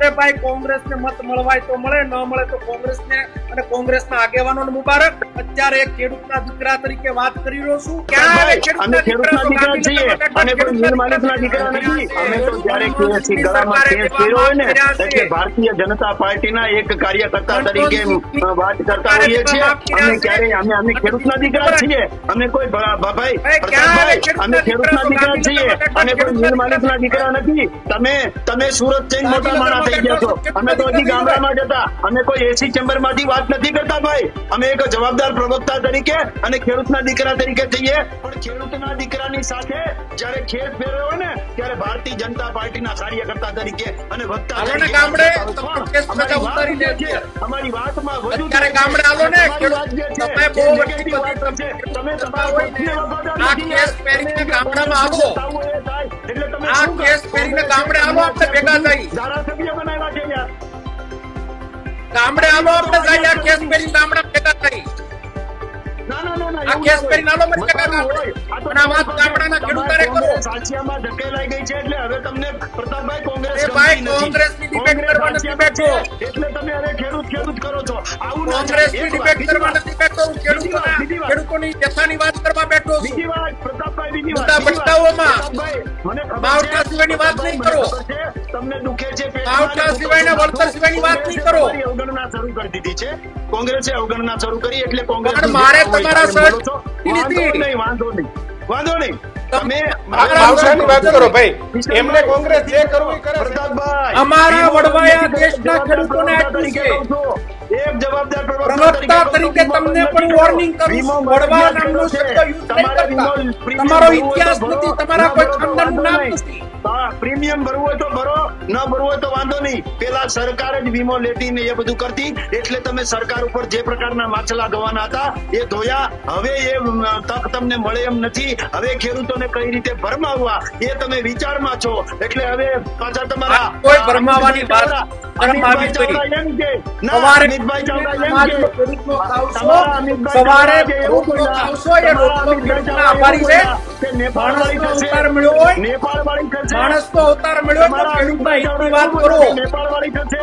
અરે ભાઈ કોંગ્રેસને મત મળવાય તો મળે ન મળે તો કોંગ્રેસને અને કોંગ્રેસના આગેવાનોને મુબારક. અત્યારે એક ખેડૂતના દીકરા તરીકે વાત કરી રહ્યો છું. ક્યાં ખેડૂતના ખેડૂતના દીકરા દીકરા છીએ. ગાંધીનગરમાં કોઈ મિલ માલિકના દીકરા નથી. અમે તો જ્યારે કેસ ગળામાં કેસ કર્યો હોય ને એટલે ભારતીય જનતા પાર્ટીના એક કાર્યકર્તા તરીકે વાત કરતા હોઈએ છીએ. અમે ક્યારે અમે અમે ખેડૂતના દીકરા છીએ. અમે કોઈ ભાઈ અમે ખેડૂતના દીકરા છીએ. અમે કોઈ મિલ માલિકના દીકરા નથી. તમે તમે સુરત જઈને મોટા માણા થઈ ગયા છો. અમે તો હજી ગામડામાં જતા. અમે કોઈ એસી ચેમ્બરમાંથી વાત નથી કરતા ભાઈ. અમે એક જવાબદાર પ્રવક્તા તરીકે અને ખેડૂતના દીકરા તરીકે થઈએ પણ ખેડૂતના દીકરાની સાથે જ્યારે ખેત ફેરવ્યો હોય ને ત્યારે ભારતીય જનતા પાર્ટીના કાર્યકર્તા તરીકે અને વક્તા હાલો ને તરીકે ગામડે, પણ કેસ અમારી બધા વાત ઉતારી જે દે છે, છે. અમારી વાતમાં વધુ અત્યારે ગામડે આવો ને, તમે બહુ છે. તમે તમારા ગામડામાં આવો. થાય. એટલે તમે આ કેસ કરો? ગામડે આવો, આપણે ભેગા થઈ. ધારાસભ્ય બનાવ્યા છે યાર ગામડે આવો આપણે જઈએ આ કેસ પહેરીને ગામડા ભેગા થઈ ના, ના, ના, આ કેસ ના હોય. મને કાકા આ વાત ગામડાના. કોંગ્રેસ સાચિયામાં ધકેલાઈ ગઈ છે એટલે હવે તમને પ્રતાપભાઈ કોંગ્રેસ એ ભાઈ. કોંગ્રેસની debate કરવા નથી બેઠો. એટલે તમે હવે ખેડૂત ખેડૂત કરો છો. આવું ના કોંગ્રેસની ડિબેટ કરવા નથી બેઠો. હું ખેડૂતોના ખેડૂતોની જથ્થાની વાત કરવા બેઠો છું. બીજી વાત પ્રતાપભાઈ બીજી વાત મને માવઠા સિવાયની વાત નહીં કરો. તમને દુખે છે માવઠા સિવાયના વળતર સિવાયની વાત નહીં કરો. અવગણના શરૂ કરી દીધી છે. કોંગ્રેસે અવગણના શરૂ કરી એટલે કોંગ્રેસ મારે તમારા સર વાંધો નહીં વાંધો નહીં. વાંધો નહીં. તમે માવઠાની વાત કરો ભાઈ એમને કોંગ્રેસ જે કરવું કરે પ્રતાપભાઈ, અમારા વડવાયા દેશના ખેડૂતોને. કહું છું. એક જવાબદાર પ્રવક્તા. તરીકે તમને પણ નથી કરું છું. વડવા નામનો શબ્દ use નહીં કરતા. તમારો ઇતિહાસ નથી, તમારા કોઈ ખાનદાનનું નામ નથી. હા, પ્રીમિયમ ભરવું હોય તો ભરો ન ભરવું હોય તો વાંધો નહીં. પેલા સરકાર જ વીમો લેતી ને એ બધું કરતી એટલે તમે સરકાર ઉપર જે પ્રકારના માછલા ધોવાના હતા એ ધોયા. હવે એ તક તમને મળે એમ નથી. હવે ખેડૂતોને કઈ રીતે ભરમાવવા એ તમે વિચારમાં છો. એટલે હવે પાછા તમારા કોઈ ભરમાવાની વાત સવારે સવારે નેપાળ વાળી થશે. માણસનો અવતાર મળ્યો ખેડૂતના અમિતભાઈ હિતની વાત કરો નેપાળ વાળી થશે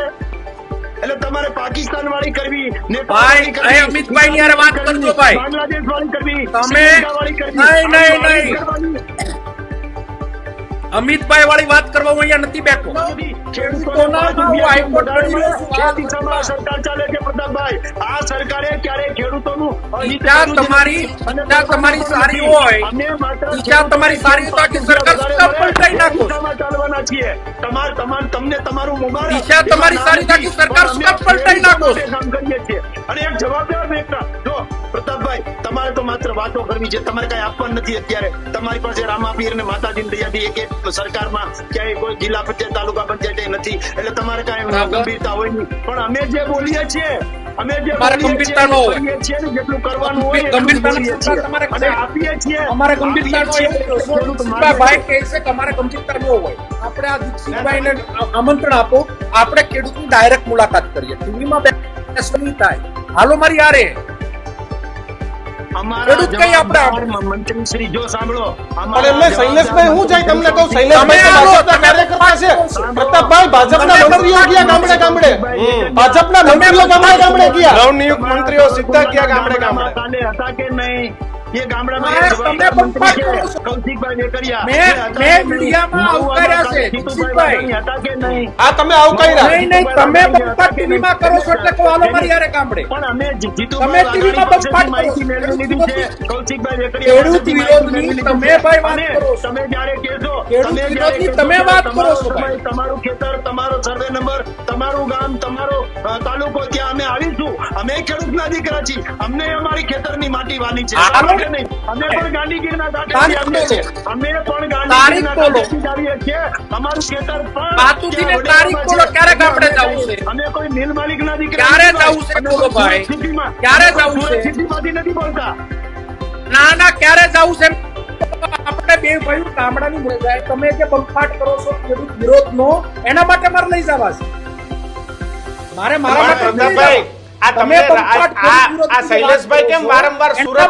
એટલે તમારે પાકિસ્તાન વાળી કરવી નેપાળ ભાઈ, અમિતભાઈ અહીં અમિતભાઈની વાત કરજો ભાઈ. બાંગ્લાદેશ વાળી કરવી તમે- નહીં, નહીં, નહીં. અમિતભાઈ વાળી વાત કરવા હું અહીંયા નથી બેઠો ખેડૂતોના હાઈકોર્ટ લડી રહ્યો છું. આ દિશામાં સરકાર ચાલે છે પ્રતાપભાઈ આ સરકારે ક્યારે ખેડૂતોનું અહિત ઈચ્છા તમારી- તમારી સારી હોય. તમારી સારી તો સરકાર નાખો? ચાલવાના છીએ તમાર તમાર તમને તમારું મોબાઈલ તમારી સારી સરકાર પલટાઈ નાખો? કરવી છે. તમારે કઈ આપવાનું નથી અત્યારે. તમારી પાસે રામાપીર ને માતાજીની દયાથી એક એક સરકારમાં ક્યાંય કોઈ જિલ્લા પંચાયત તાલુકા પંચાયત નથી. એટલે તમારે કઈ ગંભીરતા હોય નહીં. પણ અમે જે બોલીએ છીએ અમે જે ગંભીરતા નો હોય. છીએ ને જેટલું કરવાનું હોય ગંભીરતા. તમારે અને આપીએ છીએ. અમારે ગંભીરતા નો માન્ય ભાઈ કહે છે કે અમારે ગંભીરતા નો હોય? આપણે આ દીક્ષિતભાઈને આમંત્રણ આપો. આપણે ખેડૂતની ડાયરેક્ટ મુલાકાત કરીએ. ટીવીમાં બેસવાની થાય હાલો મારી યારે ખેડૂત કઈ આપણે જવાબદાર જો સાંભળો પણ એમને શૈલેષભાઈ હું જાય તમને કહું શૈલેષભાઈ તો તમે આવો, ભાજપના તમે કાર્યકર્તા છે પ્રતાપભાઈ ભાજપના મંત્રીઓ ગયા ગામડે ગામડે. ભાજપના મંત્રીઓ ગામડે ગામડે ગયા. નવનિયુક્ત મંત્રીઓ સીધા ગયા ગામડે ગામડે. હતા કે નહીં? એ ગામડામાં. કૌશિકભાઈ વેકરિયા. મેં- મીડિયામાં આવકાર્યા છે, જીતુભાઈ દીક્ષિતભાઈ. વાઘાણી હતા કે નહીં તમે નહીં નહીં તમે બંપા ટીવીમાં કરો છો એટલે કહો હાલો મારી યારે ગામડે પણ અમે તમે ટીવીમાં વાઘાણી કરો માહિતી મેળવી લીધી છે. કૌશિકભાઈ વેકરિયા ખેડૂત વિરોધની તમે ભાઈ વાત કરો તમે જ્યારે કહેશો, ખેડૂત તમે વિરોધની તમે વાત કરો છો, તમારું ખેતર તમારો સર્વે નંબર તમારું ગામ તમારો તાલુકો ત્યાં અમે આવીશું અમે ખેડૂતના દીકરા છીએ અમને અમારી ખેતરની માટી વાની છે? અમે પણ ગાંધીગીરના છીએ અમે પણ ગાંધીગીરના છીએ અમારું ખેતર પણ તારીખ બોલો, છે. ક્યારે ગામડે જવું છે? અમે કોઈ મિલ માલિકના દીકરા ક્યારે. જવું છે બોલો ભાઈ. ક્યારે જવું છે? સિટીમાંથી નથી બોલતા ના ના ક્યારે જવું છે આપણે બે ભાઈઓ ગામડાની મુલાકાત જાય. તમે જે બંફાટ કરો છો ખેડૂત વિરોધનો એના માટે મારે લઈ જવા છે મારે મારા માટે આ તમે આ શૈલેષભાઈ કેમ વારંવાર સુરત